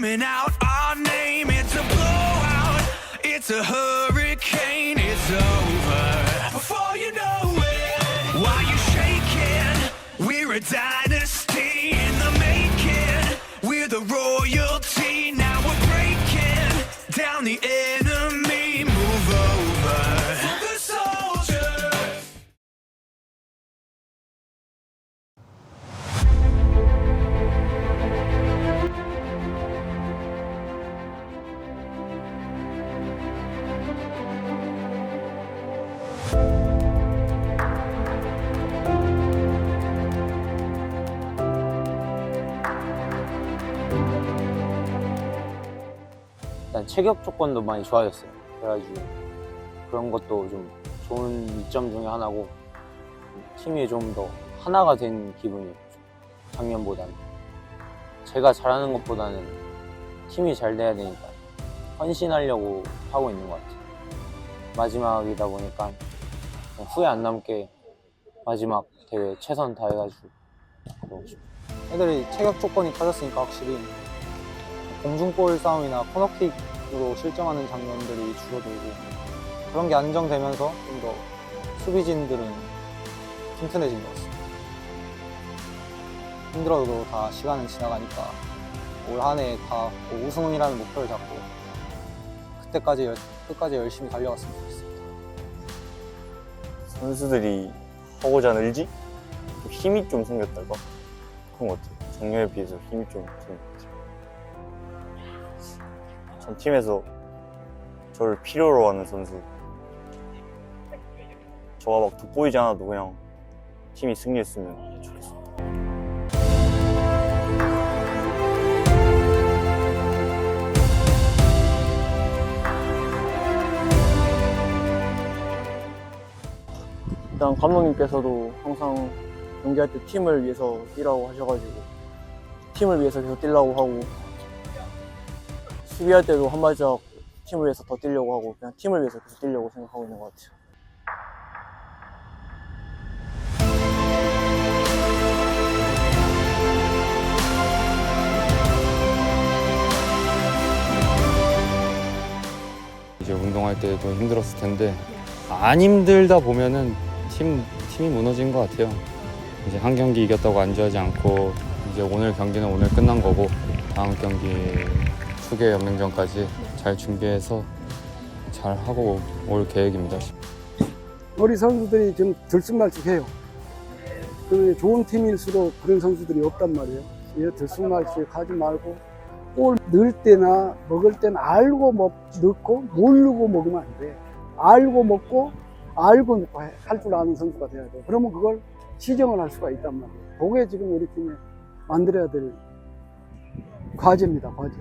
screaming out our name. It's a blowout. It's a hurricane. It's over. Before you know it, while you're shaking, we're a dynasty 일단 체격 조건도 많이 좋아졌어요. 그래가지고 그런 것도 좀 좋은 이점 중에 하나고 팀이 좀 더 하나가 된 기분이에요. 작년보다는 제가 잘하는 것보다는 팀이 잘 돼야 되니까 헌신하려고 하고 있는 것 같아요. 마지막이다 보니까 후회 안 남게 마지막 대회 최선 다해가지고 그러고 싶어요. 애들이 체격 조건이 빠졌으니까 확실히 공중볼 싸움이나 코너킥으로 실점하는 장면들이 줄어들고 그런 게 안정되면서 좀 더 수비진들은 튼튼해진 것 같습니다. 힘들어도 다 시간은 지나가니까 올 한 해 다 우승이라는 목표를 잡고 그때까지 열- 끝까지 열심히 달려갔으면 좋겠습니다. 선수들이 하고자 하는 의지? 좀 힘이 좀 생겼달까? 그런 것 같아요. 작년에 비해서 힘이 좀 같아요. 전 팀에서 저를 필요로 하는 선수. 저가 막 돋보이지 않아도 그냥 팀이 승리했으면 좋겠어요. 일단 감독님께서도 항상 경기할 때 팀을 위해서 뛰라고 하셔가지고 팀을 위해서 계속 뛰려고 하고 수비할 때도 한 발짝 팀을 위해서 더 뛰려고 하고 그냥 팀을 위해서 계속 뛰려고 생각하고 있는 것 같아요. 이제 운동할 때도 힘들었을 텐데 안 힘들다 보면은 팀 팀이 무너진 것 같아요. 이제 한 경기 이겼다고 안주하지 않고 이제 오늘 경기는 오늘 끝난 거고 다음 경기 수계 연맹전까지 잘 준비해서 잘 하고 올 계획입니다. 우리 선수들이 좀 들쑥날쑥해요. 그 좋은 팀일수록 그런 선수들이 없단 말이에요. 이 들쑥날쑥 하지 말고 골 넣을 때나 먹을 때는 알고 먹, 넣고 모르고 먹으면 안 돼. 알고 먹고 알고 할 줄 아는 선수가 돼야 돼. 그러면 그걸 시정을 할 수가 있단 말이에요. 그게 지금 우리 팀에 만들어야 될 과제입니다. 과제.